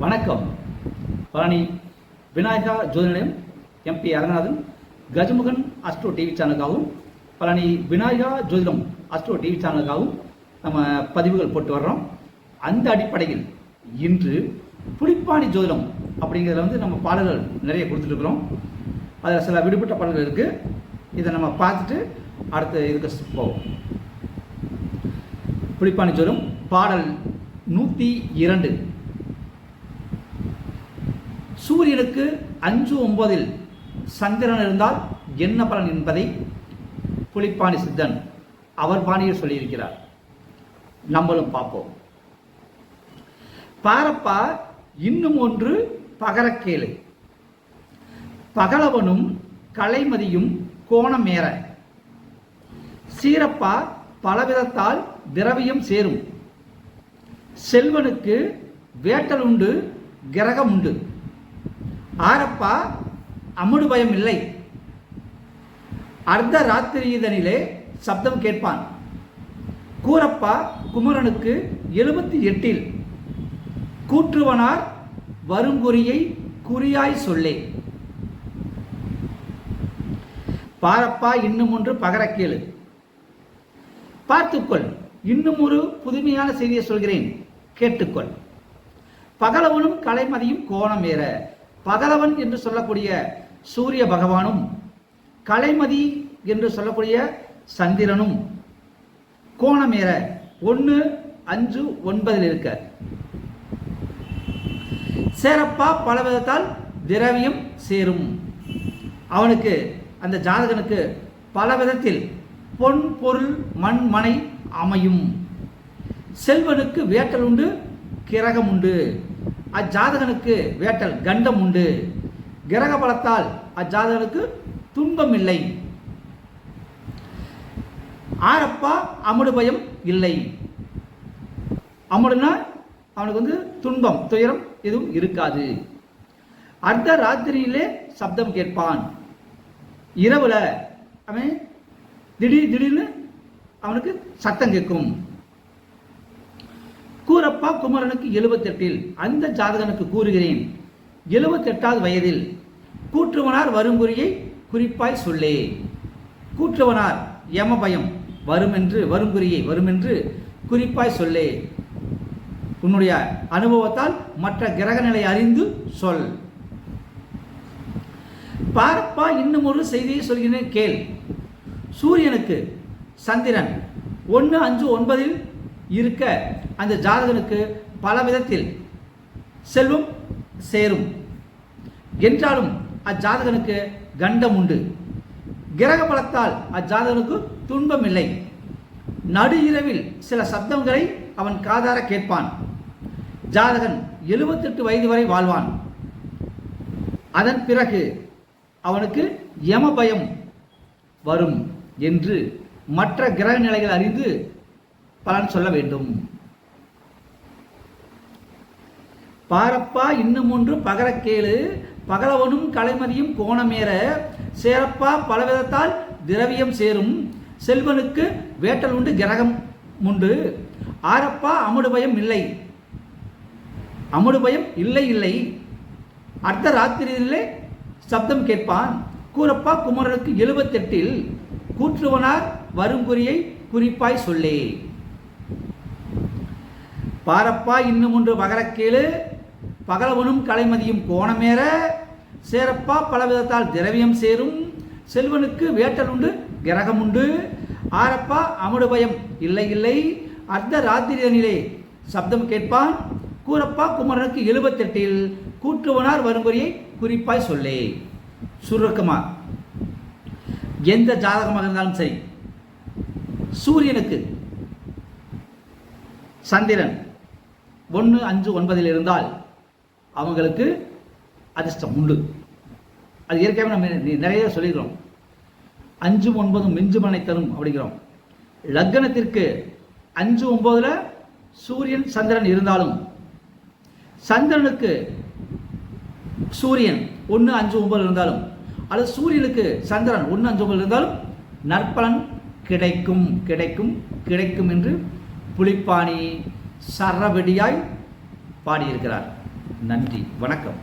வணக்கம். Palani Vinayaka Jothinilayam MP Aranganathan Gajamugan astro TV சேனலுக்காகவும் Palani Vinayaka ஜோதிடம் astro TV சேனலுக்காகவும் நம்ம பதிவுகள் போட்டு வர்றோம். அந்த அடிப்படையில் இன்று புலிப்பாணி ஜோதிடம் அப்படிங்கிறதுல வந்து நம்ம பாடல்கள் நிறைய கொடுத்துட்ருக்குறோம் அதில் சில விடுபட்ட பாடல்கள் இருக்குது இதை நம்ம பார்த்துட்டு அடுத்த இதுக்கு போவோம். புலிப்பாணி பாடல் நூற்றி இரண்டு. சூரியனுக்கு அஞ்சு ஒன்பதில் சந்திரன் இருந்தால் என்ன பலன் என்பதை புலிப்பாணி சித்தன் அவர் பாணியில் சொல்லியிருக்கிறார். நம்மளும் பார்ப்போம். பாரப்பா இன்னும் ஒன்று பகரக்கேளு. பகலவனும் கலைமதியும் கோணமேற. சீரப்பா பலவிதத்தால் திரவியம் சேரும். செல்வனுக்கு வேட்டல் உண்டு கிரகம் உண்டு ஆரப்பா அமுடு பயம் இல்லை அர்த்த ராத்திரியதனிலே சப்தம் கேட்பான். கூரப்பா குமரனுக்கு எழுபத்தி எட்டில். கூற்றுவனார் வருங்குறியை குறியாய் சொல்லே. பாரப்பா இன்னும் ஒன்று கேளு பார்த்துக்கொள் இன்னும் ஒரு புதுமையான செய்தியை சொல்கிறேன். கேட்டுக்கொள். பகலவனும் கலைமதியும் கோணம் ஏற. பகலவன் என்று சொல்லக்கூடிய சூரிய பகவானும் கலைமதி என்று சொல்லக்கூடிய சந்திரனும் கோணம் ஏற. ஒன்று அஞ்சு ஒன்பதில் இருக்க. சேரப்பா பல விதத்தால் திரவியம் சேரும். அவனுக்கு அந்த ஜாதகனுக்கு பல விதத்தில் பொன் பொருள் மண் மனை அமையும். செல்வனுக்கு வேட்டல் உண்டு கிரகம் உண்டு. அஜாதகனுக்கு வேட்டல் கண்டம் உண்டு. கிரக பலத்தால் அஜாதகனுக்கு துன்பம் இல்லை. ஆரப்பா அமுடு பயம் இல்லை. அமுடுனா அவனுக்கு வந்து துன்பம் துயரம் எதுவும் இருக்காது. அர்த்த ராத்திரியிலே சப்தம் கேட்பான். இரவுல அவன் திடீர் திடீர்னு அவனுக்கு சத்தம் கேட்கும். கூரப்பா குமரனுக்கு எழுபத்தெட்டில் அந்த ஜாதகனுக்கு கூறுகிறேன். எழுபத்தெட்டாவது வயதில் கூற்றுவனார் வருங்குறியை குறிப்பாய் சொல்லே. கூற்றுவனார் யம பயம் வருமென்று வருங்குறியை வருமென்று குறிப்பாய் சொல்லே. உன்னுடைய அனுபவத்தால் மற்ற கிரகநிலை அறிந்து சொல். பார்ப்பா இன்னும் ஒரு செய்தியை சொல்கிறேன் கேள். சூரியனுக்கு சந்திரன் ஒன்று அஞ்சு ஒன்பதில் இருக்க அந்த ஜாதகனுக்கு பல விதத்தில் செல்வம் சேரும். என்றாலும் அஜாதகனுக்கு கண்டம் உண்டு. கிரக பலத்தால் அஜாதகனுக்கு துன்பம் இல்லை. நடு இரவில் சில சப்தங்களை அவன் காதார கேட்பான். ஜாதகன் எழுபத்தெட்டு வயது வரை வாழ்வான். அதன் பிறகு அவனுக்கு யம பயம் வரும் என்று மற்ற கிரக நிலைகள் அறிந்து பலன் சொல்ல வேண்டும். பாரப்பா இன்னும் ஒன்று பகரக்கேளு. பகலவனும் கலைமதியும் கோணமேற. சேரப்பா பலவிதத்தால் திரவியம் சேரும். செல்வனுக்கு வேட்டல் உண்டு கிரகம் உண்டு. ஆரப்பா அமுடு பயம் இல்லை. அமுடு பயம் இல்லை இல்லை. அர்த்த ராத்திரியிலே சப்தம் கேட்பான் கூரப்பா குமரனுக்கு எழுபத்தெட்டில் கூற்றுவனார் வருங்குறியை குறிப்பாய் சொல்லே. பாரப்பா இன்னும் ஒன்று மகரக்கேளு பகலவனும் கலைமதியும் கோணமேற. சேரப்பா பலவிதத்தால் திரவியம் சேரும். செல்வனுக்கு வேட்டல் உண்டு கிரகம் உண்டு ஆரப்பா அமுடு பயம் இல்லை இல்லை. அர்த்த ராத்திரியனிலே சப்தம் கேட்பான் கூரப்பா குமரனுக்கு எழுபத்தெட்டில் கூற்றுவனார் வருங்குறியை குறிப்பாய் சொல்லே. சுருக்கமா. எந்த ஜாதகமாக இருந்தாலும் சரி சூரியனுக்கு சந்திரன் ஒன்று அஞ்சு ஒன்பதில் இருந்தால் அவங்களுக்கு அதிர்ஷ்டம் உண்டு. அது இயற்கையாக நம்ம நிறைய சொல்லிக்கிறோம் அஞ்சு ஒன்பதும் மிஞ்சுமனை தரும் அப்படிங்கிறோம். லக்னத்திற்கு அஞ்சு ஒன்பதுல சூரியன் சந்திரன் இருந்தாலும் சந்திரனுக்கு சூரியன் ஒன்று அஞ்சு ஒன்பது இருந்தாலும் அல்லது சூரியனுக்கு சந்திரன் ஒன்று அஞ்சு ஒம்பது இருந்தாலும் நற்பலன் கிடைக்கும் கிடைக்கும் கிடைக்கும் என்று புலிப்பாணி சரவெடியாய் பாடியிருக்கிறார். நன்றி வணக்கம்.